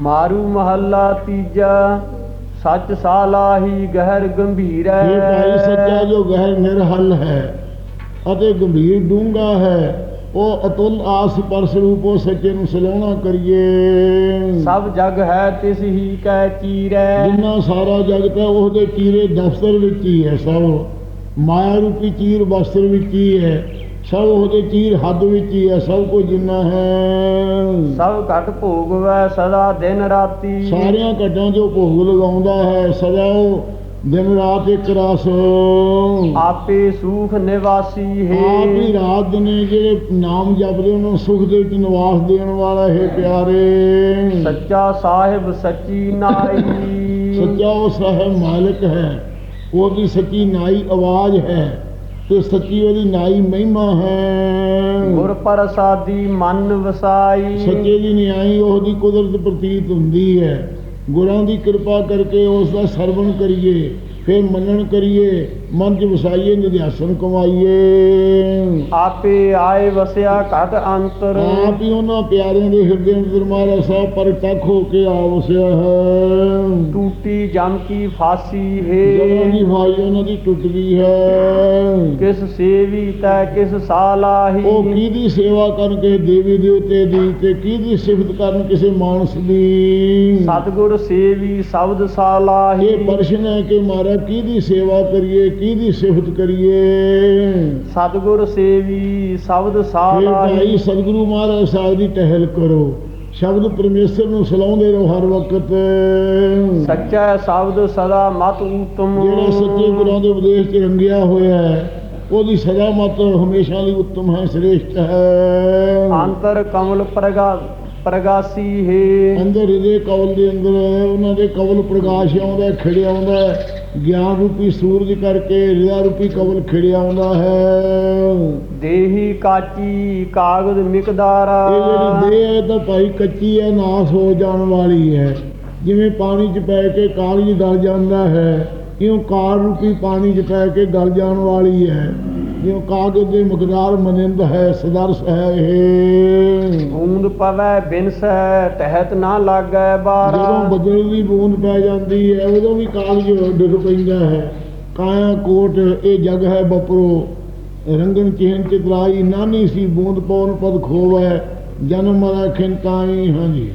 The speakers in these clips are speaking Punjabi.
ਮਾਰੂ ਮਹੱਲਾ ਤੀਜਾ ਸੱਚ ਸਾਲਾਹੀ ਗਹਿਰ ਗੰਭੀਰੈ ਇਹ ਭਾਈ ਸੱਚਾ ਜੋ ਗਹਿਰ ਨਿਰਹਲ ਹੈ ਅਤੇ ਗੰਭੀਰ ਡੂੰਘਾ ਹੈ ਉਹ ਅਤੁੱਲ ਆਸ ਪਰਸ ਰੂਪ ਉਹ ਸੱਚੇ ਨੂੰ ਸਲਾਹਣਾ ਕਰੀਏ। ਸਭ ਜਗ ਹੈ ਤਿਸ ਹੀ ਕੈ ਚੀਰੈ। ਜਿੰਨਾ ਸਾਰਾ ਜਗਤ ਹੈ ਉਹਦੇ ਚੀਰੇ ਦਫ਼ਤਰ ਵਿੱਚ ਹੀ ਹੈ ਸਭ। ਮਾਇਆ ਰੂਪੀ ਚੀਰ ਵਸਤਰ ਵਿੱਚ ਹੀ ਹੈ। ਸਭ ਉਹਦੇ ਚੀਰ ਹੱਦ ਵਿੱਚ ਹੀ ਹੈ ਸਭ ਕੁਝ ਜਿੰਨਾ ਹੈ। ਸਭ ਘਟ ਭੋਗਵੈ ਸਦਾ ਦਿਨ ਰਾਤੀ। ਸਾਰਿਆਂ ਘਟਾਂ ਜੋ ਭੋਗ ਲਗਾਉਂਦਾ ਹੈ ਸਦਾ ਉਹ ਦਿਨ ਰਾਤ ਇੱਕ ਰਸ। ਆਪੇ ਸੂਖ ਨਿਵਾਸੀ ਆਪ ਹੀ ਹੈ ਰਾਤ ਦਿਨੇ ਜਿਹੜੇ ਨਾਮ ਜਪਦੇ ਉਹਨਾਂ ਨੂੰ ਸੁਖ ਦੇ ਵਿੱਚ ਨਿਵਾਸ ਦੇਣ ਵਾਲਾ ਹੈ ਪਿਆਰੇ। ਸੱਚਾ ਸਾਹਿਬ ਸੱਚੀ ਨਾਈ। ਸੱਚਾ ਉਹ ਸਾਹਿਬ ਮਾਲਕ ਹੈ ਉਹਦੀ ਸੱਚੀ ਨਾਈ ਆਵਾਜ਼ ਹੈ। ਤੇ ਸੱਚੀ ਉਹਦੀ ਨਾਈ ਮਹਿਮਾ ਹੈ। ਗੁਰ ਪ੍ਰਸਾਦੀ ਮਨ ਵਸਾਈ। ਸੱਚੇ ਦੀ ਨਿਆਈ ਉਹਦੀ ਕੁਦਰਤ ਪ੍ਰਤੀਤ ਹੁੰਦੀ ਹੈ। ਗੁਰਾਂ ਦੀ ਕਿਰਪਾ ਕਰਕੇ ਉਸ ਦਾ ਸਰਵਣ ਕਰੀਏ। ਫਿਰ ਮੰਨਣ ਕਰੀਏ ਮਨ ਚ ਵਸਾਈਏ ਨਿਧਿਆਸਨ ਕਮਾਈਏ। ਆਪੇ ਆਏ ਵਸਿਆ ਘਟ ਅੰਤਰ। ਆਪ ਹੀ ਉਹਨਾਂ ਪਿਆਰਿਆਂ ਦੇ ਹਿਰਦੇ ਅੰਦਰ ਮਹਾਰਾਜ ਸਾਹਿਬ ਪ੍ਰਤੱਖ ਹੋ ਕੇ ਆਵਸਿਆ ਹੈ। ਟੂਟੀ ਜਮ ਕੀ ਫਾਸੀ ਜਦੋਂ ਦੀ ਹੈ ਭਾਈ ਉਹਨਾਂ ਦੀ ਟੁੱਟ ਗਈ ਹੈ। ਕਿਸ ਸੇਵੀ ਤੈ ਕਿਸ ਸਾਲਾਹੀ। ਉਹ ਕਿਹਦੀ ਸੇਵਾ ਕਰਨ ਕੇ ਦੇਵੀ ਦੇਵਤੇ ਦੀ ਤੇ ਕਿਹਦੀ ਸਿਫਤ ਕਰਨ ਕਿਸੇ ਮਾਨਸ ਦੀ? ਸਤਿਗੁਰ ਸੇਵੀ ਸ਼ਬਦ ਸਾਲਾਹੀ। ਇਹ ਪ੍ਰਸ਼ਨ ਹੈ ਕਿ ਮਹਾਰਾਜ ਕਿਹਦੀ ਸੇਵਾ ਕਰੀਏ ਕਿਹਦੀ ਸਿਫਤ ਕਰੀਏ? ਸਤਿਗੁਰ ਸੇਵੀ ਸ਼ਬਦ ਸਾਲਾਹੀ ਸਤਿਗੁਰੂ ਮਹਾਰਾਜ ਸਾਹਿਬ ਦੀ ਟਹਿਲ ਕਰੋ। ਸ਼ਬਦ ਪਰਮੇਸ਼ਰ ਨੂੰ ਸਲਾਉਂਦੇ ਰਹੋ ਹਰ ਵਕਤ। ਸੱਚਾ ਸ਼ਬਦ ਸਦਾ ਮਤ ਉਤਮ ਜਿਹੜਾ ਸੱਚੇ ਗੁਰਾਂ ਦੇ ਉਪਦੇਸ਼ 'ਚ ਰੰਗਿਆ ਹੋਇਆ ਹੈ ਉਹਦੀ ਸਦਾ ਮਤ ਹਮੇਸ਼ਾ ਲਈ ਉੱਤਮ ਹੈ ਸ੍ਰੇਸ਼ਟ ਹੈ। ਅੰਤਰ ਕਮਲ ਪ੍ਰਗਾ ਪ੍ਰਗਾਸੀ ਹੈ। ਅੰਦਰ ਹਿਰਦੇ ਕਵਲ ਦੇ ਅੰਦਰ ਉਹਨਾਂ ਦੇ ਕਵਲ ਪ੍ਰਕਾਸ਼ ਆਉਂਦਾ ਖਿੜਿਆ ਆਉਂਦਾ ਗਿਆਨ ਰੂਪੀ ਸੂਰਜ ਕਰਕੇ ਹਿਰਦਾ ਰੂਪੀ ਕਵਲ ਖਿੜਿਆ ਆਉਂਦਾ ਹੈ। ਦੇਹੀ ਕਾਚੀ ਕਾਗਜ਼ ਮਿਕਦਾਰਾ। ਇਹ ਜਿਹੜੀ ਦੇਹ ਹੈ ਤਾਂ ਭਾਈ ਕੱਚੀ ਹੈ ਨਾਸ ਹੋ ਜਾਣ ਵਾਲੀ ਹੈ। ਜਿਵੇਂ ਪਾਣੀ 'ਚ ਪੈ ਕੇ ਕਾਗਜ਼ ਗਲ ਜਾਂਦਾ ਹੈ ਇਉਂ ਕਾਰ ਰੂਪੀ ਪਾਣੀ 'ਚ ਪੈ ਕੇ ਗਲ ਜਾਣ ਵਾਲੀ ਹੈ। ਜਿਉਂ ਕਾਗਜ਼ ਦੇ ਮਕਦਾਰ ਮਨਿੰਦ ਹੈ ਸਦਰਸ ਹੈ ਇਹ ਬੂੰਦ ਪਵੈ ਬਿਨਸੈ ਤਹਿਤ ਨਾ ਲਾਗੈ ਜਦੋਂ ਬਾਰਾ ਬੱਦਲ ਦੀ ਬੂੰਦ ਪੈ ਜਾਂਦੀ ਹੈ ਉਦੋਂ ਵੀ ਕਾਗਜ਼ ਡਿੱਗ ਪੈਂਦਾ ਹੈ। ਕਾਇਆ ਕੋਟ ਇਹ ਜਗ ਹੈ ਬਪਰੋ। ਰੰਗਨ ਚਿਹਨ ਚਿਤਰਾਈ ਨਾਨੀ ਸੀ ਬੂੰਦ ਪੌਣ ਪਦ ਖੋਵੈ। ਜਨਮ ਮਰਾ ਖਿੰਤਾਈ ਹਾਂਜੀ।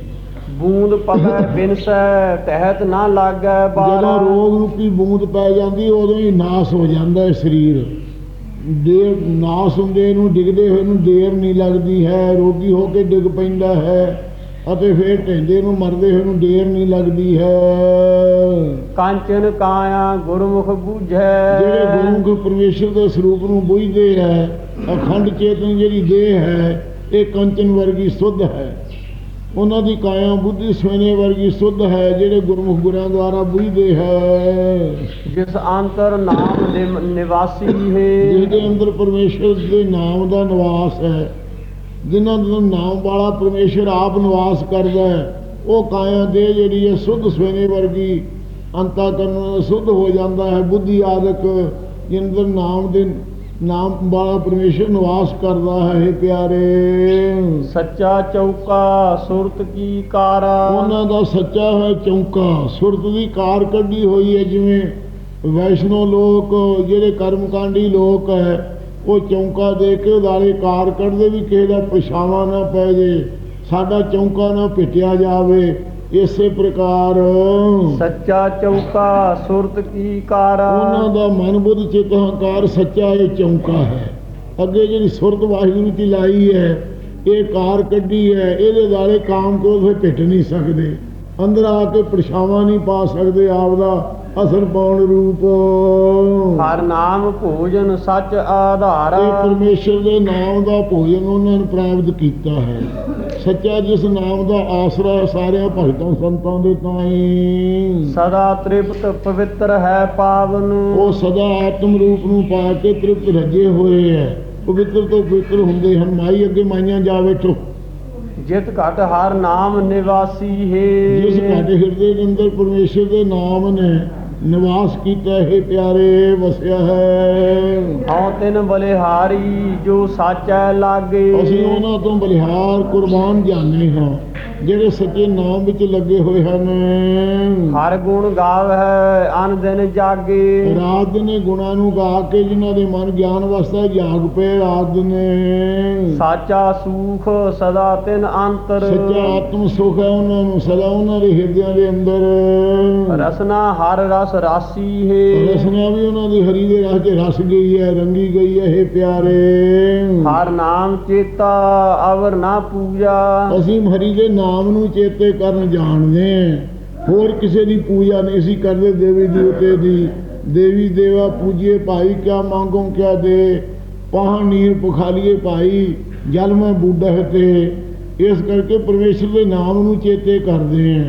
ਬੂੰਦ ਪਵੈ ਬਿਨਸੈ ਤਹਿਤ ਨਾ ਲਾਗੈ ਜਦੋਂ ਬਾਰਾ ਰੋਗ ਰੂਪੀ ਬੂੰਦ ਪੈ ਜਾਂਦੀ ਉਦੋਂ ਹੀ ਨਾਸ ਹੋ ਜਾਂਦਾ ਹੈ ਸਰੀਰ। ਦੇਰ ਨਾਸ ਹੁੰਦੇ ਨੂੰ ਡਿੱਗਦੇ ਹੋਏ ਨੂੰ ਦੇਰ ਨਹੀਂ ਲੱਗਦੀ ਹੈ ਰੋਗੀ ਹੋ ਕੇ ਡਿੱਗ ਪੈਂਦਾ ਹੈ ਅਤੇ ਫਿਰ ਢਹਿੰਦੇ ਨੂੰ ਮਰਦੇ ਹੋਏ ਨੂੰ ਦੇਰ ਨਹੀਂ ਲੱਗਦੀ ਹੈ। ਕਾਂਚਨ ਕਾਇਆ ਗੁਰਮੁਖ ਜਿਹੜੇ ਬੂਝੈ ਗੁਰੂ ਪਰਮੇਸ਼ਰ ਦੇ ਸਰੂਪ ਨੂੰ ਬੁੱਝਦੇ ਹੈ ਅਖੰਡ ਚੇਤਨ ਜਿਹੜੀ ਦੇਹ ਹੈ ਇਹ ਕੰਚਨ ਵਰਗੀ ਸੁੱਧ ਹੈ। ਉਹਨਾਂ ਦੀ ਕਾਇਆ ਬੁੱਧੀ ਸੋਨੇ ਵਰਗੀ ਸੁੱਧ ਹੈ ਜਿਹੜੇ ਗੁਰਮੁਖ ਗੁਰਾਂ ਦੁਆਰਾ ਬੁੱਝਦੇ ਹੈ। ਜਿਸ ਅੰਤਰ ਨਾਮ ਨਿਮ- ਨਿਵਾਸੀ ਹੈ। ਜਿਹਦੇ ਅੰਦਰ ਪਰਮੇਸ਼ਰ ਦੇ ਨਾਮ ਦਾ ਨਿਵਾਸ ਹੈ। ਜਿਨ੍ਹਾਂ ਦਾ ਨਾਮ ਵਾਲਾ ਪਰਮੇਸ਼ਰ ਆਪ ਨਿਵਾਸ ਕਰਦਾ ਹੈ ਉਹ ਕਾਇਆ ਦੇ ਜਿਹੜੀ ਹੈ ਸੁੱਧ ਸਵੇਨੇ ਵਰਗੀ ਅੰਤਾ ਕਰਨ ਸੁੱਧ ਹੋ ਜਾਂਦਾ ਹੈ। ਬੁੱਧੀ ਆਦਿਕ ਜਿੰਦਰ ਨਾਮ ਦੇ ਨਾਮ ਵਾਲਾ ਪਰਮੇਸ਼ਰ ਨਿਵਾਸ ਕਰਦਾ ਹੈ ਪਿਆਰੇ। ਸੱਚਾ ਚੌਕਾ ਸੁਰਤ ਕੀ ਕਾਰਾ? ਉਹਨਾਂ ਦਾ ਸੱਚਾ ਹੈ ਚੌਂਕਾ। ਸੁਰਤ ਦੀ ਕਾਰ ਕੱਢੀ ਹੋਈ ਹੈ ਜਿਵੇਂ ਵੈਸ਼ਨੋ ਲੋਕ ਜਿਹੜੇ ਕਰਮਕਾਂਡੀ ਲੋਕ ਹੈ ਉਹ ਚੌਂਕਾ ਦੇ ਕੇ ਉਦਾਰੇ ਕਾਰ ਕੱਢਦੇ ਵੀ ਕਿਸੇ ਦਾ ਪਛਾਵਾ ਨਾ ਪੈ ਜੇ ਸਾਡਾ ਚੌਂਕਾ ਨਾ ਪਿੱਟਿਆ ਜਾਵੇ। ਇਸੇ ਪ੍ਰਕਾਰ ਸੱਚਾ ਚੌਕਾ ਸੁਰਤ ਕੀ ਕਾਰਾ? ਉਹਨਾਂ ਦਾ ਮਨ ਬੁੱਧ ਚਿੱਤ ਹੰਕਾਰ ਸੱਚਾ ਇਹ ਚੌਂਕਾ ਹੈ। ਅੱਗੇ ਜਿਹੜੀ ਸੁਰਤ ਵਾਹਿਗੁਰੂ ਦੀ ਲਾਈ ਹੈ ਇਹ ਕਾਰ ਕੱਢੀ ਹੈ ਇਹਦੇ ਦਾਲੇ ਕਾਮ ਕ੍ਰੋਧ ਫਿਰ ਪਿੱਟ ਨਹੀਂ ਸਕਦੇ। ਅੰਦਰ ਆ ਕੇ ਪਰਛਾਵਾਂ ਨਹੀਂ ਪਾ ਸਕਦੇ ਆਪ ਦਾ ਅਸਰ ਪਾਉਣ ਰੂਪ। ਹਰ ਨਾਮ ਭੋਜਨ ਸੱਚ ਇਹ ਆਧਾਰਾ ਪਰਮੇਸ਼ਰ ਦੇ ਨਾਮ ਦਾ ਭੋਜਨ ਉਹਨਾਂ ਨੇ ਪ੍ਰਾਪਤ ਕੀਤਾ ਹੈ। ਸੱਚਾ ਜਿਸ ਨਾਮ ਦਾ ਆਸਰਾ ਸਾਰਿਆਂ ਭਗਤਾਂ ਸੰਤਾਂ ਦੇ ਤਾਈਂ ਸਦਾ ਤ੍ਰਿਪਤ ਪਵਿੱਤਰ ਹੈ ਪਾਵਨ। ਉਹ ਸਦਾ ਆਤਮ ਰੂਪ ਨੂੰ ਪਾ ਕੇ ਤ੍ਰਿਪਤ ਰੱਜੇ ਹੋਏ ਹੈ। ਪਵਿੱਤਰ ਤੋਂ ਪਵਿੱਤਰ ਹੁੰਦੇ ਹਨ। ਮਾਈ ਅੱਗੇ ਮਾਈਆਂ ਜਾ ਬੈਠੋ। ਜਿਤ ਘਟ ਹਰ ਨਾਮ ਨਿਵਾਸੀ ਜਿਸ ਹੈ ਸਾਡੇ ਹਿਰਦੇ ਦੇ ਅੰਦਰ ਪਰਮੇਸ਼ਰ ਦੇ ਨਾਮ ਨੇ ਨਿਵਾਸ ਕੀਤਾ ਹੈ ਪਿਆਰੇ ਵਸਿਆ ਹੈ। ਹਉ ਤਿਨ ਬਲਿਹਾਰੀ ਜੋ ਸਾਚੈ ਲਾਗੇ। ਅਸੀਂ ਉਹਨਾਂ ਤੋਂ ਬਲਿਹਾਰ ਕੁਰਬਾਨ ਜਾਣੇ ਹਾਂ। ਜਿਹੜੇ ਸੱਚੇ ਨਾਮ ਵਿੱਚ ਲੱਗੇ ਹੋਏ ਹਨ। ਹਰ ਗੁਣ ਗਾਵਹਿ ਅਨ ਦਿਨ ਜਾਗੇ। ਰਾਤ ਨੇ ਗੁਣਾਂ ਨੂੰ ਗਾ ਕੇ ਜਿਨ੍ਹਾਂ ਦੇ ਮਨ ਗਿਆਨ ਵਸਦਾ ਜਾਗ ਪਏ ਰਾਤ ਨੇ ਸਾਚਾ ਸੁਖ ਸਦਾ ਤਿਨ ਅੰਤਰ। ਸੱਚਾ ਆਤਮ ਸੁਖ ਹੈ ਉਹਨਾਂ ਨੂੰ ਸਦਾ ਉਹਨਾਂ ਦੇ ਹਿਰਦਿਆਂ ਦੇ ਅੰਦਰ। ਰਸਨਾ ਹਰ ਰਸ ਰਾਸੀ ਹੈ। ਰਸਨਾ ਵੀ ਉਹਨਾਂ ਦੀ ਹਰੀ ਦੇ ਰਸ 'ਚ ਰਸ ਗਈ ਹੈ ਰੰਗੀ ਗਈ ਹੈ ਇਹ ਪਿਆਰੇ। ਹਰ ਨਾਮ ਚੇਤਾ ਅਵਰ ਨਾ ਪੂਜਾ। ਅਸੀਂ ਹਰੀ ਦੇ ਨਾਮ ਨਾਮ ਨੂੰ ਚੇਤੇ ਕਰਨ ਜਾਣਦੇ ਹਾਂ ਹੋਰ ਕਿਸੇ ਦੀ ਪੂਜਾ ਨਹੀਂ, ਅਸੀਂ ਕਰਦੇ ਦੇਵੀ ਦੇਵਤੇ ਦੀ। ਦੇਵੀ ਦੇਵਾ ਪੂਜੀਏ ਭਾਈ, ਕਿਆ ਮੰਗੋ ਕਿਆ ਦੇ। ਪਾਹ ਨੀਰ ਪੁਖਾਲੀਏ ਭਾਈ, ਜਲ ਮੈਂ ਬੁੱਢਾ ਤੇ। ਇਸ ਕਰਕੇ ਪਰਮੇਸ਼ਰ ਦੇ ਨਾਮ ਨੂੰ ਚੇਤੇ ਕਰਦੇ ਹਾਂ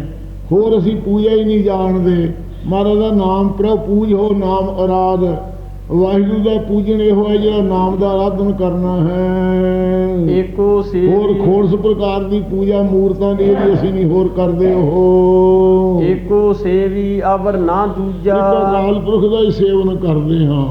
ਹੋਰ ਅਸੀਂ ਪੂਜਾ ਹੀ ਨਹੀਂ ਜਾਣਦੇ। ਮਹਾਰਾਜ ਦਾ ਨਾਮ ਪ੍ਰਭ, ਪੂਜ ਹੋ ਨਾਮ ਅਰਾਧ। ਵਾਹਿਗੁਰੂ ਦਾ ਪੂਜਨ ਇਹੋ ਹੈ ਜਿਹੜਾ ਨਾਮ ਦਾ ਆਰਾਧਨ ਕਰਨਾ ਹੈ। ਏਕੋ ਸੇ ਹੋਰ ਖੋਰਸ ਪ੍ਰਕਾਰ ਦੀ ਪੂਜਾ ਮੂਰਤਾਂ ਦੀ ਵੀ ਅਸੀਂ ਨਹੀਂ ਹੋਰ ਕਰਦੇ ਉਹ। ਏਕੋ ਸੇਵੀ ਅਵਰ ਨਾ ਦੂਜਾ। ਅਕਾਲ ਪੁਰਖ ਦਾ ਹੀ ਸੇਵਨ ਕਰਦੇ ਹਾਂ।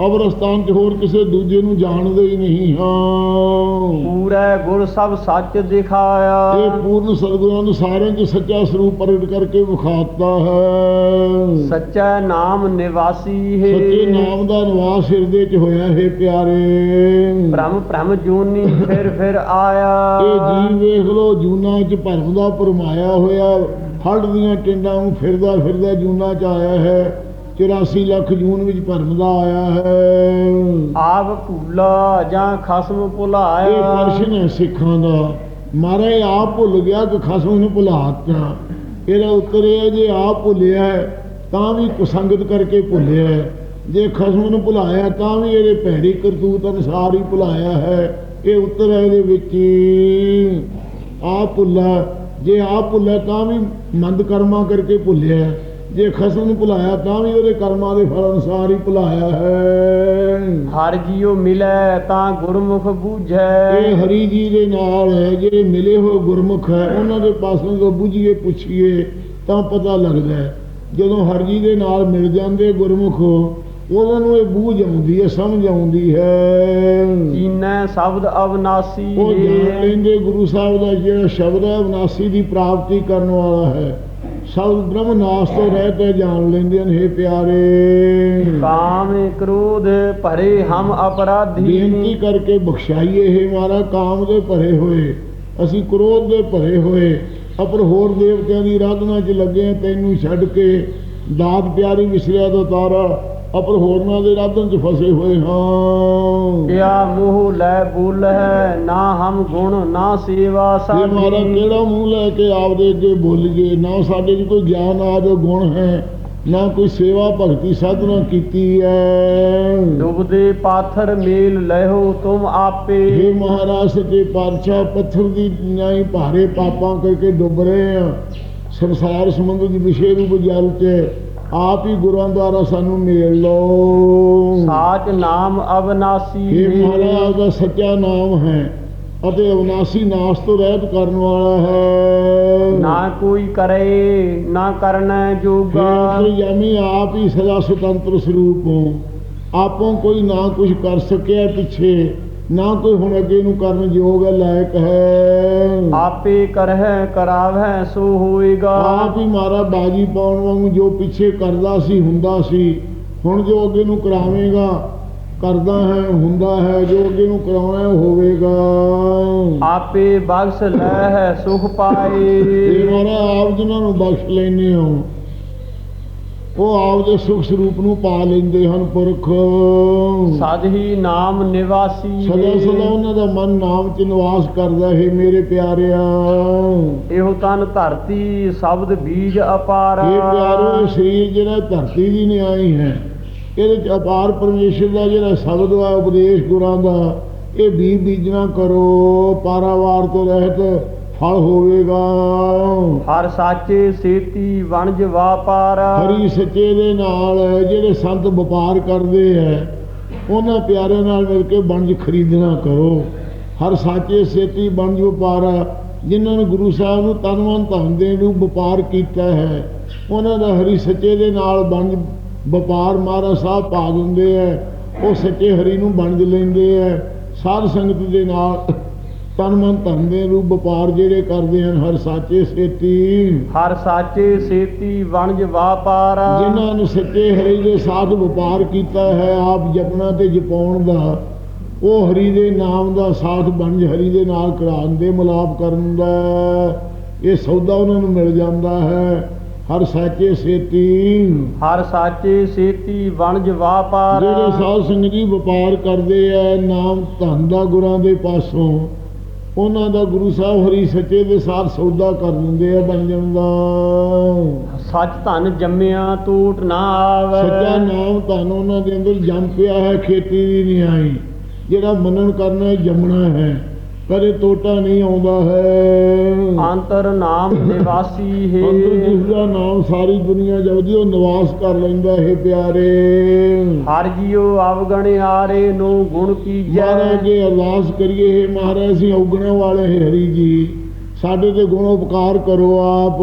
ਅਵਰਸਥਾਨ 'ਚ ਹੋਰ ਕਿਸੇ ਦੂਜੇ ਨੂੰ ਜਾਣਦੇ ਹੀ ਨਹੀਂ ਹਾਂ। ਪੂਰੇ ਗੁਰ ਸਭ ਸੱਚ ਇਹ ਦਿਖਾਇਆ ਪੂਰਨ ਸਤਿਗੁਰਾਂ ਨੂੰ ਸਾਰਿਆਂ 'ਚ ਸੱਚਾ ਸਰੂਪ ਪ੍ਰਗਟ ਕਰਕੇ ਵਿਖਾਤਾ ਹੈ। ਸੱਚਾ ਨਾਮ ਨਿਵਾਸੀ ਹੈ। ਸੱਚੇ ਨਾਮ ਦਾ ਨਿਵਾਸ ਹਿਰਦੇ 'ਚ ਹੋਇਆ ਹੈ ਪਿਆਰੇ। ਭ੍ਰਮ ਭ੍ਰਮ ਜੋਨੀ ਫਿਰ ਫਿਰ ਆਇਆ। ਇਹ ਜੀਵ ਵੇਖ ਲੋ ਜੂਨਾ 'ਚ ਭਰਮ ਦਾ ਪਰਮਾਇਆ ਹੋਇਆ। ਹੜ ਦੀਆਂ ਟਿੰਡਾਂ ਨੂੰ ਫਿਰਦਾ ਫਿਰਦਾ ਜੂਨਾ 'ਚ ਆਇਆ ਹੈ। 84 ਲੱਖ ਜੂਨ ਵਿੱਚ ਭਰਮ ਦਾ ਆਇਆ ਹੈ ਆਪ ਭੁੱਲਾ ਜਾਂ ਖਸਮ ਇਹ ਭੁਲਾਇਆ ਪ੍ਰਸ਼ਨ ਹੈ ਸਿੱਖਾਂ ਦਾ ਮਹਾਰਾਜ ਆਪ ਭੁੱਲ ਗਿਆ ਕਿ ਖਸਮ ਨੂੰ ਭੁਲਾਤਾ ਇਹਦਾ ਉੱਤਰ ਇਹ ਹੈ ਜੇ ਆਪ ਭੁੱਲਿਆ ਤਾਂ ਵੀ ਕੁਸੰਗਤ ਕਰਕੇ ਭੁੱਲਿਆ। ਜੇ ਖਸਮ ਨੂੰ ਭੁਲਾਇਆ ਤਾਂ ਵੀ ਇਹਦੇ ਭੈੜੀ ਕਰਤੂਤ ਅਨੁਸਾਰ ਹੀ ਭੁਲਾਇਆ ਹੈ ਇਹ ਉੱਤਰ ਹੈ ਇਹਦੇ ਵਿੱਚ। ਆਪ ਭੁੱਲਾ ਜੇ ਆਪ ਭੁੱਲਿਆ ਤਾਂ ਵੀ ਮੰਦ ਕਰਮਾਂ ਕਰਕੇ ਭੁੱਲਿਆ। ਜੇ ਖਸਮ ਨੂੰ ਭੁਲਾਇਆ ਤਾਂ ਵੀ ਉਹਦੇ ਕਰਮਾਂ ਦੇ ਫਲ ਅਨੁਸਾਰ ਹੀ ਭੁਲਾਇਆ ਹੈ। ਹਰ ਜੀਉ ਮਿਲੈ ਤਾਂ ਗੁਰਮੁਖ ਇਹ ਬੂਝੈ ਹਰੀ ਜੀ ਦੇ ਨਾਲ ਹੈ ਜਿਹੜੇ ਮਿਲੇ ਹੋਏ ਗੁਰਮੁਖ ਹੈ ਉਹਨਾਂ ਦੇ ਪਾਸੋਂ ਜੋ ਬੁਝੀਏ ਪੁੱਛੀਏ ਤਾਂ ਪਤਾ ਲੱਗਦਾ ਹੈ। ਜਦੋਂ ਹਰ ਜੀ ਦੇ ਨਾਲ ਮਿਲ ਜਾਂਦੇ ਗੁਰਮੁਖ ਉਹਨਾਂ ਨੂੰ ਇਹ ਬੂਝ ਆਉਂਦੀ ਹੈ ਸਮਝ ਆਉਂਦੀ ਹੈ। ਕੀਨੈ ਸ਼ਬਦ ਅਵਨਾਸੀ ਉਹ ਜਾਣ ਹੈ ਲੈਂਦੇ ਗੁਰੂ ਸਾਹਿਬ ਦਾ ਜਿਹੜਾ ਸ਼ਬਦ ਹੈ ਵਿਨਾਸੀ ਦੀ ਪ੍ਰਾਪਤੀ ਕਰਨ ਵਾਲਾ ਹੈ। ਸ਼ਬਦ ਬ੍ਰਹਮ ਨਾਸ ਤੋਂ ਰਹਿਤ ਹੈ ਜਾਣ ਲੈਂਦੇ ਨੇ ਇਹ ਪਿਆਰੇ। ਕਾਮ ਕ੍ਰੋਧ ਭਰੇ ਹਮ ਅਪਰਾਧੀ। ਬੇਨਤੀ ਕਰਕੇ ਬਖਸ਼ਾਈਏ ਇਹ ਮਾਰਾ ਕਾਮ ਦੇ ਭਰੇ ਹੋਏ। ਅਸੀਂ ਕ੍ਰੋਧ ਦੇ ਭਰੇ ਹੋਏ। ਅਪਰ ਹੋਰ ਦੇਵਤਿਆਂ ਦੀ ਆਰਾਧਨਾ 'ਚ ਲੱਗੇ ਤੈਨੂੰ ਛੱਡ ਕੇ ਦਾਤ ਪਿਆਰੀ ਵਿਸਰਿਆ ਤੋਂ ਤਾਰਾ ਅਪਰ ਹੋਰਨਾਂ ਦੇ ਆਰਾਧਨ 'ਚ ਫਸੇ ਹੋਏ ਹਾਂ। ਕਿਆ ਮੂਹ ਲੈ ਬੋਲ ਹੈ ਨਾ ਹਮ ਗੁਣ ਨਾ ਸੇਵਾ ਇਹ ਮਾਰਾ ਕਿਹੜਾ ਮੂੰਹ ਲੈ ਕੇ ਆਪਦੇ ਅੱਗੇ ਬੋਲੀਏ ਨਾ ਸਾਡੇ 'ਚ ਕੋਈ ਗਿਆਨ ਆਦਿ ਗੁਣ ਹੈ ਨਾ ਕੋਈ ਸੇਵਾ ਭਗਤੀ ਸਾਧਨਾ ਕੀਤੀ ਹੈ। ਡੁੱਬਦੇ ਪਾਥਰ ਮੇਲ ਲਹੋ ਤੁਮ ਆਪੇ। हे ਮਹਾਰਾਜ ਸੱਚੇ ਪਾਤਸ਼ਾਹ ਪੱਥਰ ਦੀ ਨਿਆਈ ਭਾਰੇ ਪਾਪਾਂ ਕਰਕੇ ਡੁੱਬ ਰਹੇ ਆ ਸੰਸਾਰ ਸਮੁੰਦਰ ਦੀ ਵਿਸ਼ੇ ਰੂਪ ਜਲ 'ਚ ਆਪ ਹੀ ਗੁਰਾਂ ਦੁਆਰਾ ਸਾਨੂੰ ਮੇਲ ਲਓ। ਸਾਚ ਨਾਮ ਅਵਨਾਸੀ। हे ਹੈ। ਮਹਾਰਾਜ ਦਾ ਸੱਚਾ ਨਾਮ ਹੈ ਅਤੇ ਅਵਨਾਸੀ ਨਾਸ ਤੋਂ ਰਹਿਤ ਕਰਨ ਵਾਲਾ ਹੈ। ਨਾ ਕੋਈ ਕਰੇ ਨਾ ਕਰਨਾ ਜੋਗਾ। ਯਾਮੀ ਆਪ ਹੀ ਸਦਾ ਸੁਤੰਤਰ ਸਰੂਪ ਹੋ। ਆਪੋਂ ਕੋਈ ਨਾ ਕੁਝ ਕਰ ਸਕਿਆ ਪਿੱਛੇ। ਨਾ ਕੋਈ ਹੁਣ ਅੱਗੇ ਨੂੰ ਕਰਨ ਯੋਗ ਹੈ ਲਾਇਕ ਹੈ। ਆਪੇ ਕਰਹਿ ਕਰਾਵਹਿ ਸੋ ਹੋਏਗਾ। ਆਪ ਹੀ ਮਾਰਾ ਬਾਜੀ ਪਾਉਣ ਵਾਂਗੂ ਜੋ ਪਿੱਛੇ ਕਰਦਾ ਸੀ ਹੁੰਦਾ ਸੀ ਹੁਣ ਜੋ ਅੱਗੇ ਨੂੰ ਕਰਾਵੇਂਗਾ ਕਰਦਾ ਹੈ ਹੁੰਦਾ ਹੈ ਜੋ ਅੱਗੇ ਨੂੰ ਕਰਾਉਣਾ ਹੋਵੇਗਾ। ਆਪੇ ਬਖਸ਼ ਲੈ ਹੈ ਸੁਖ ਇਹ ਪਾਏ ਮਾਰਾ ਆਪ ਜਿਨ੍ਹਾਂ ਨੂੰ ਬਖਸ਼ ਲੈਨੇ ਹੋ ਉਹ ਆਪ ਦੇ ਸੁਖ ਸਰੂਪ ਨੂੰ ਪਾ ਲੈਂਦੇ ਹਨ ਪੁਰਖ। ਸਾਧੀ ਨਾਮ ਨਿਵਾਸੀ ਸਦਾ ਸਦਾ ਉਹਨਾਂ ਦਾ ਮਨ ਨਾਮ ਚ ਨਿਵਾਸ ਕਰਦਾ ਹੈ ਮੇਰੇ ਪਿਆਰਿਆ। ਇਹੋ ਤਨ ਧਰਤੀ ਸ਼ਬਦ ਬੀਜ ਅਪਾਰ। ਇਹ ਪਿਆਰੋ ਸਰੀਰ ਜਿਹੜਾ ਧਰਤੀ ਦੀ ਨਿਆਈ ਹੈ ਇਹਦੇ ਚ ਅਪਾਰ ਪਰਮੇਸ਼ਰ ਦਾ ਜਿਹੜਾ ਸ਼ਬਦ ਹੈ ਉਪਦੇਸ਼ ਗੁਰਾਂ ਦਾ ਇਹ ਬੀਜ ਬੀਜਣਾ ਕਰੋ ਪਾਰਾਵਾਰ ਤੋਂ ਰਹਿਤ ਫਲ ਹੋਵੇਗਾ। ਹਰ ਸਾਚੇ ਸੇਤੀ ਵਣਜ ਵਾਪਾਰ। ਹਰੀ ਸੱਚੇ ਦੇ ਨਾਲ ਜਿਹੜੇ ਸੰਤ ਵਪਾਰ ਕਰਦੇ ਹੈ ਉਹਨਾਂ ਪਿਆਰਿਆਂ ਨਾਲ ਮਿਲ ਕੇ ਬਣਜ ਖਰੀਦਣਾ ਕਰੋ। ਹਰ ਸਾਚੇ ਸੇਤੀ ਬਣਜ ਵਪਾਰ ਜਿਨ੍ਹਾਂ ਨੂੰ ਗੁਰੂ ਸਾਹਿਬ ਨੂੰ ਤਨ ਮਨ ਧਨ ਦੇ ਨੂੰ ਵਪਾਰ ਕੀਤਾ ਹੈ ਉਹਨਾਂ ਦਾ ਹਰੀ ਸੱਚੇ ਦੇ ਨਾਲ ਬਣਜ ਵਪਾਰ ਮਹਾਰਾਜ ਸਾਹਿਬ ਪਾ ਦਿੰਦੇ ਹੈ ਉਹ ਸੱਚੇ ਹਰੀ ਨੂੰ ਬਣਜ ਲੈਂਦੇ ਹੈ ਸਾਧ ਸੰਗਤ ਦੇ ਨਾਲ ਤਨ ਮਨ ਧਨ ਦੇ ਰੂਪ ਵਪਾਰ ਜਿਹੜੇ ਕਰਦੇ ਹਨ ਹਰ ਸਾਚੇ ਸੇਤੀ। ਹਰ ਸਾਚੇ ਸੇਤੀ ਵਣਜ ਵਾਪਾਰ। ਜਿਨ੍ਹਾਂ ਨੇ ਸੱਚੇ ਹਰੀ ਦੇ ਸਾਥ ਵਪਾਰ ਕੀਤਾ ਹੈ ਆਪ ਜਪਣਾ ਤੇ ਜਪਾਉਣ ਦਾ ਉਹ ਹਰੀ ਦੇ ਨਾਮ ਦਾ ਸਾਥ ਬਣ ਹਰੀ ਦੇ ਨਾਲ ਕਰਾਉਣ ਦੇ ਮਿਲਾਪ ਕਰਨ ਦਾ ਇਹ ਸੌਦਾ ਉਹਨਾਂ ਨੂੰ ਮਿਲ ਜਾਂਦਾ ਹੈ। ਹਰ ਸਾਚੇ ਸੇਤੀ। ਹਰ ਸਾਚੇ ਸੇਤੀ ਵਣਜ ਵਾਪਾਰ। ਜਿਹੜੇ ਸਾਧ ਸੰਗਤ ਜੀ ਵਪਾਰ ਕਰਦੇ ਆ ਨਾਮ ਧਨ ਦਾ ਗੁਰਾਂ ਦੇ ਪਾਸੋਂ ਉਹਨਾਂ ਦਾ ਗੁਰੂ ਸਾਹਿਬ ਹਰੀ ਸੱਚੇ ਦੇ ਸਾਥ ਸੌਦਾ ਕਰ ਦਿੰਦੇ ਆ ਬਣ ਜਾਂਦਾ। ਸੱਚ ਧਨ ਜੰਮਿਆ ਟੂਟ ਨਾ ਆਵੇ। ਸੱਚਾ ਨਾਮ ਧਨ ਉਹਨਾਂ ਦੇ ਅੰਦਰ ਜੰਮ ਪਿਆ ਹੈ ਖੇਤੀ ਦੀ ਨਹੀਂ ਆਈ। ਜਿਹੜਾ ਮੰਨਣ ਕਰਨਾ ਜੰਮਣਾ ਹੈ। ਕਦੇ ਟੋਟਾ ਨਹੀਂ ਆਉਂਦਾ ਹੈ। ਅੰਤਰ ਨਾਮ ਨਿਵਾਸੀ ਹੈ। ਅੰਦਰ ਜਿਸ ਦਾ ਨਾਮ ਸਾਰੀ ਦੁਨੀਆ ਜਪਦੀ ਉਹ ਨਿਵਾਸ ਕਰ ਲੈਂਦਾ ਹੈ ਪਿਆਰੇ। ਹਰ ਜੀਉ ਅਵਗਣ ਆਰੇ ਨੂੰ ਗੁਣ ਕੀਜੈ। ਮਹਾਰਾਜ ਜੀ ਅਰਦਾਸ ਕਰੀਏ ਹੈ ਮਹਾਰਾਜ ਅਸੀਂ ਔਗਣਾ ਵਾਲੇ ਹੈ ਹਰੀ ਜੀ। ਸਾਡੇ ਤੇ ਗੁਣ ਉਪਕਾਰ ਕਰੋ ਆਪ।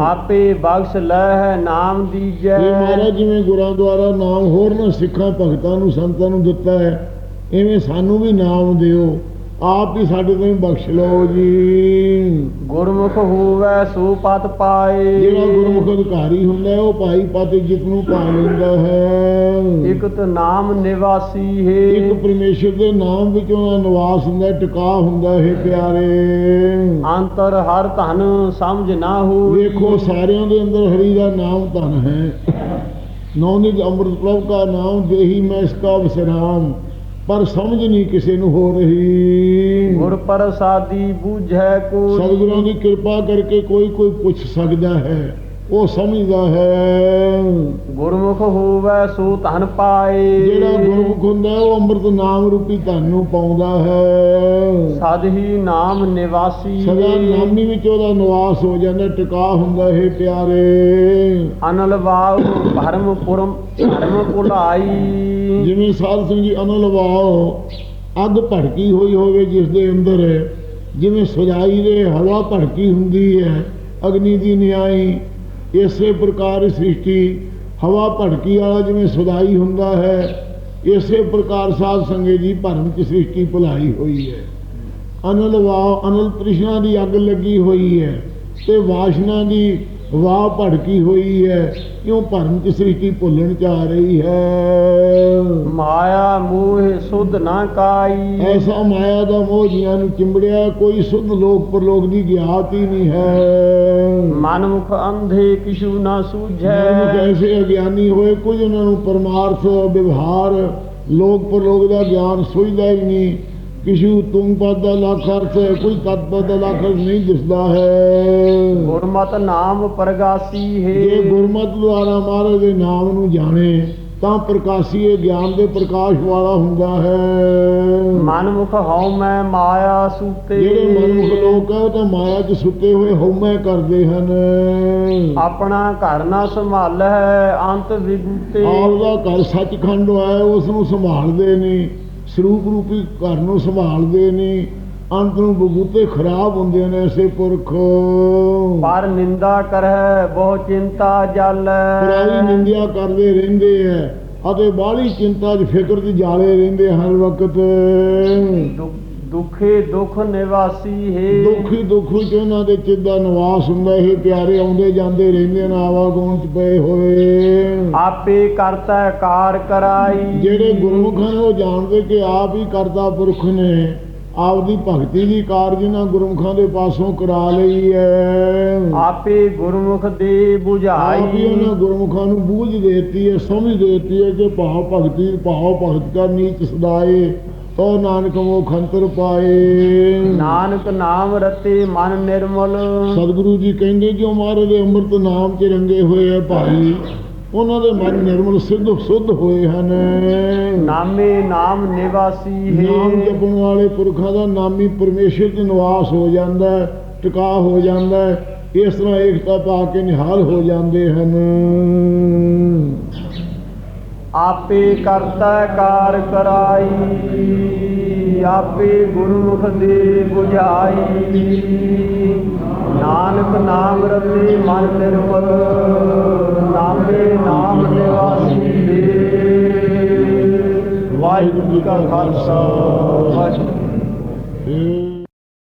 ਆਪੇ ਬਖਸ਼ ਲੈ ਨਾਮ ਦੀਜੈ। ਇਹ ਮਹਾਰਾਜ ਜਿਵੇਂ ਗੁਰਾਂ ਦੁਆਰਾ ਨਾਮ ਹੋਰ ਨਾ ਸਿੱਖਾਂ ਭਗਤਾਂ ਨੂੰ ਸੰਤਾਂ ਨੂੰ ਦਿੱਤਾ ਹੈ ਐਵੇਂ ਸਾਨੂੰ ਵੀ ਨਾਮ ਦਿਓ। ਆਪ ਹੀ ਸਾਡੇ ਤੋਂ ਹੀ ਬਖਸ਼ ਲਓ ਜੀ। ਗੁਰਮੁਖ ਹੋਵੇ ਸੋ ਪਤ ਪਾਏ। ਜਿਹੜਾ ਗੁਰਮੁਖ ਅਧਿਕਾਰੀ ਹੁੰਦਾ ਹੈ ਉਹ ਭਾਈ ਪਤ ਜਿਤ ਨੂੰ ਪਾ ਲੈਂਦਾ ਹੈ। ਇਕ ਤ ਨਾਮ ਨਿਵਾਸੀ ਇੱਕ ਹੈ ਪਰਮੇਸ਼ਰ ਦੇ ਨਾਮ ਵਿੱਚ ਉਹਦਾ ਨਿਵਾਸ ਹੁੰਦਾ ਹੈ, ਟਿਕਾ ਹੁੰਦਾ ਹੈ ਪਿਆਰੇ। ਅੰਤਰ ਹਰ ਧਨ ਸਮਝ ਨਾ ਹੋਈ ਵੇਖੋ ਸਾਰਿਆਂ ਦੇ ਅੰਦਰ ਹਰੀ ਦਾ ਨਾਮ ਧਨ ਹੈ। ਨੌਨਿਕ ਅੰਮ੍ਰਿਤ ਪ੍ਰਭ ਦਾ ਨਾਮ ਦੇਹੀ ਮੈਂ ਇਸਕਾ ਵਿਸਰਾਮ। ਪਰ ਸਮਝ ਨਹੀਂ ਕਿਸੇ ਨੂੰ ਹੋ ਰਹੀ। ਗੁਰ ਪ੍ਰਸਾਦੀ ਬੂਝੈ ਕੋਈ ਸਤਿਗੁਰਾਂ ਦੀ ਕਿਰਪਾ ਕਰਕੇ ਕੋਈ ਕੋਈ ਪੁੱਛ ਸਕਦਾ ਹੈ। ਉਹ ਸਮਝਦਾ ਹੈ। ਗੁਰਮੁਖ ਹੋਵੇ ਸੋ ਧਨ ਪਾਏ। ਜਿਹੜਾ ਗੁਰਮੁਖ ਹੁੰਦਾ ਉਹ ਅੰਮ੍ਰਿਤ ਨਾਮ ਰੂਪੀ ਧਨ ਨੂੰ ਪਾਉਂਦਾ ਹੈ। ਸਦ ਹੀ ਨਾਮ ਨਿਵਾਸੀ। ਸਦਾ ਨਾਮੀ ਵਿੱਚ ਉਹਦਾ ਨਿਵਾਸ ਹੋ ਜਾਂਦਾ ਟਿਕਾ ਹੁੰਦਾ ਹੈ ਪਿਆਰੇ। ਅਨਲ ਵਾਉ ਭਰਮ ਪੁਰਮ ਧਰਮ ਭੁਲਾਈ। ਜਿਵੇਂ ਸਾਧ ਸਿੰਘ ਜੀ ਅਨਲ ਵਾਓ ਅੱਗ ਭੜਕੀ ਹੋਈ ਹੋਵੇ ਜਿਸ ਦੇ ਅੰਦਰ ਜਿਵੇਂ ਸੁਜਾਈ ਦੇ ਹਵਾ ਭੜਕੀ ਹੁੰਦੀ ਹੈ ਅਗਨੀ ਦੀ ਨਿਆਈ। ਇਸੇ ਪ੍ਰਕਾਰ ਸ੍ਰਿਸ਼ਟੀ ਹਵਾ ਭਟਕੀ ਵਾਲਾ ਜਿਵੇਂ ਸਦਾਈ ਹੁੰਦਾ ਹੈ, ਇਸੇ ਪ੍ਰਕਾਰ ਸਾਧ ਸੰਗੇ ਜੀ ਭਰਮ ਚ ਸ੍ਰਿਸ਼ਟੀ ਭੁਲਾਈ ਹੋਈ ਹੈ। ਅਨਲ ਵਾਹ, ਅਨਲ ਤ੍ਰਿਸ਼ਨਾ ਦੀ ਅੱਗ ਲੱਗੀ ਹੋਈ ਹੈ ਤੇ ਵਾਸ਼ਨਾ ਦੀ ਵਾਹ ਭੜਕੀ ਹੋਈ ਹੈ। ਕਿਉਂ ਭਰਮ ਚ ਸ੍ਰਿਸ਼ਟੀ ਭੁੱਲਣ ਚ ਆ ਰਹੀ ਹੈ? ਮਾਇਆ ਮੋਹ ਸੁਧ ਨਾ ਕਾਈ। ਐਸਾ ਮਾਇਆ ਦਾ ਮੋਹ ਜੀਆਂ ਨੂੰ ਚਿੰਬੜਿਆ ਕੋਈ ਸੁਧ ਲੋਕ ਪਰਲੋਕ ਦੀ ਗਿਆਤ ਹੀ ਨਹੀਂ ਹੈ। ਮਨ ਮੁਖ ਅੰਧੇ ਕਿਛੂ ਨਾ ਸੂਝੈ। ਐਸੇ ਅਗਿਆਨੀ ਹੋਏ ਕੁਝ ਉਹਨਾਂ ਨੂੰ ਪਰਮਾਰਥ ਵਿਵਹਾਰ ਲੋਕ ਪਰਲੋਕ ਦਾ ਗਿਆਨ ਸੁਝਦਾ ਹੀ ਨਹੀਂ। ਕਿਛੂ ਲੱਖ ਅਰਥ ਹੈ ਕੋਈ ਤਤ ਪਦ ਦਾ ਲੱਖ ਅਰਥ ਨਹੀਂ ਦਿਸਦਾ ਹੈ। ਗੁਰਮਤਿ ਨਾਮ ਪ੍ਰਗਾਸੀ ਹੈ। ਜੇ ਗੁਰਮਤਿ ਦੁਆਰਾ ਮਹਾਰਾਜ ਦੇ ਨਾਮ ਨੂੰ ਜਾਣੇ ਤਾਂ ਪ੍ਰਕਾਸ਼ੀ ਇਹ ਗਿਆਨ ਦੇ ਪ੍ਰਕਾਸ਼ ਵਾਲਾ ਹੁੰਦਾ ਹੈ। ਮਨ ਮੁਖ ਹਉ ਮੈਂ ਮਾਇਆ ਸੂਤੇ। ਜਿਹੜੇ ਮਨਮੁਖ ਲੋਕ ਹੈ ਉਹ ਤਾਂ ਮਾਇਆ 'ਚ ਸੁੱਤੇ ਹੋਏ ਹਉਮੈ ਕਰਦੇ ਹਨ। ਆਪਣਾ ਘਰ ਨਾ ਸੰਭਾਲੈ ਅੰਤ ਵਿਗੂਤੇ। ਆਪ ਦਾ ਘਰ ਸੱਚਖੰਡ ਹੈ ਉਸ ਨੂੰ ਸੰਭਾਲਦੇ ਨੇ ਸਰੂਪ ਰੂਪੀ ਘਰ ਨੂੰ ਸੰਭਾਲਦੇ ਨੇ ਅੰਤ ਨੂੰ ਬਗੂਤੇ ਖਰਾਬ ਹੁੰਦੇ ਨੇ ਐਸੇ ਪੁਰਖ। ਪਰ ਨਿੰਦਾ ਕਰੈ ਬਹੁ ਚਿੰਤਾ ਪਰਾਈ ਜਾਲੈ ਨਿੰਦਿਆ ਕਰਦੇ ਰਹਿੰਦੇ ਐ ਅਤੇ ਬਾਹਲੀ ਚਿੰਤਾ 'ਚ ਫਿਕਰ 'ਚ ਜਾਲੇ ਰਹਿੰਦੇ ਹਰ ਵਕਤ। ਦੁਖੇ ਦੁਖ ਨਿਵਾਸੀ ਹੈ। ਦੁਖੀ ਦੁਖੀ ਚ ਉਹਨਾਂ ਦੇ ਚਿੱਤ ਦਾ ਨਿਵਾਸ ਹੁੰਦਾ ਇਹ ਪਿਆਰੇ ਆਉਂਦੇ ਜਾਂਦੇ ਰਹਿੰਦੇ ਨੇ ਆਵਾਗੋਂ ਚ ਪਏ ਹੋਏ। ਆਪੇ ਕਰਤਾ ਕਾਰ ਕਰਾਈ। ਜਿਹੜੇ ਗੁਰਮੁਖ ਹਨ ਉਹ ਜਾਣਦੇ ਕਿ ਆਪ ਹੀ ਕਰਤਾ ਪੁਰਖ ਨੇ। ਆਪ ਦੀ ਭਗਤੀ ਦੀ ਕਾਰਜ ਇਹਨਾਂ ਗੁਰਮੁਖਾਂ ਦੇ ਪਾਸੋਂ ਕਰਾ ਲਈ ਹੈ। ਆਪੇ ਗੁਰਮੁਖ ਦੇ ਆਪ ਹੀ ਉਹਨਾਂ ਗੁਰਮੁਖਾਂ ਨੂੰ ਬੂਝ ਦੇਤੀ ਹੈ ਸਮਝ ਦੇਤੀ ਹੈ ਕਿ ਭਾਵ ਭਗਤੀ ਭਾਵ ਭਗਤ ਕਾ ਨੀਚ ਸਦਾਏ ਤੋ ਨਾਨਕ ਮੋ ਖੰਤਰ ਪਾਏ। ਨਾਨਕ ਨਾਮ ਰਤੇ ਮਨ ਨਿਰਮਲ। ਸਤਿਗੁਰੂ ਜੀ ਕਹਿੰਦੇ ਉਹ ਮਹਾਰਾਜ ਦੇ ਅੰਮ੍ਰਿਤ ਨਾਮ 'ਚ ਰੰਗੇ ਹੋਏ ਆ ਭਾਈ ਉਹਨਾਂ ਦੇ ਮਨ ਨਿਰਮਲ ਸਿੱਧ ਸੁੱਧ ਹੋਏ ਹਨ। ਨਾਮੇ ਨਾਮ ਨਿਵਾਸੀ ਹੈ। ਨਾਮ ਜਪਣ ਵਾਲੇ ਪੁਰਖਾਂ ਦਾ ਨਾਮੀ ਪਰਮੇਸ਼ਰ 'ਚ ਨਿਵਾਸ ਹੋ ਜਾਂਦਾ ਹੈ ਟਿਕਾ ਹੋ ਜਾਂਦਾ ਹੈ ਇਸ ਤਰ੍ਹਾਂ ਏਕਤਾ ਪਾ ਕੇ ਨਿਹਾਲ ਹੋ ਜਾਂਦੇ ਹਨ। ਆਪੇ ਕਰਤਾ ਕਾਰ ਕਰਾਈ, ਆਪੇ ਗੁਰਮੁਖ ਦੇ 부ਝਾਈ ਨਾਨਕ ਨਾਮ ਰਤੇ ਮਨ ਨਿਰਮਲ, ਨਾਮੇ ਨਾਮ ਨਿਵਾਸੀ ਦੇ। ਵਾਹਿਗੁਰੂ ਜੀ ਕਾ ਖਾਲਸਾ, ਵਾਹਿਗੁਰੂ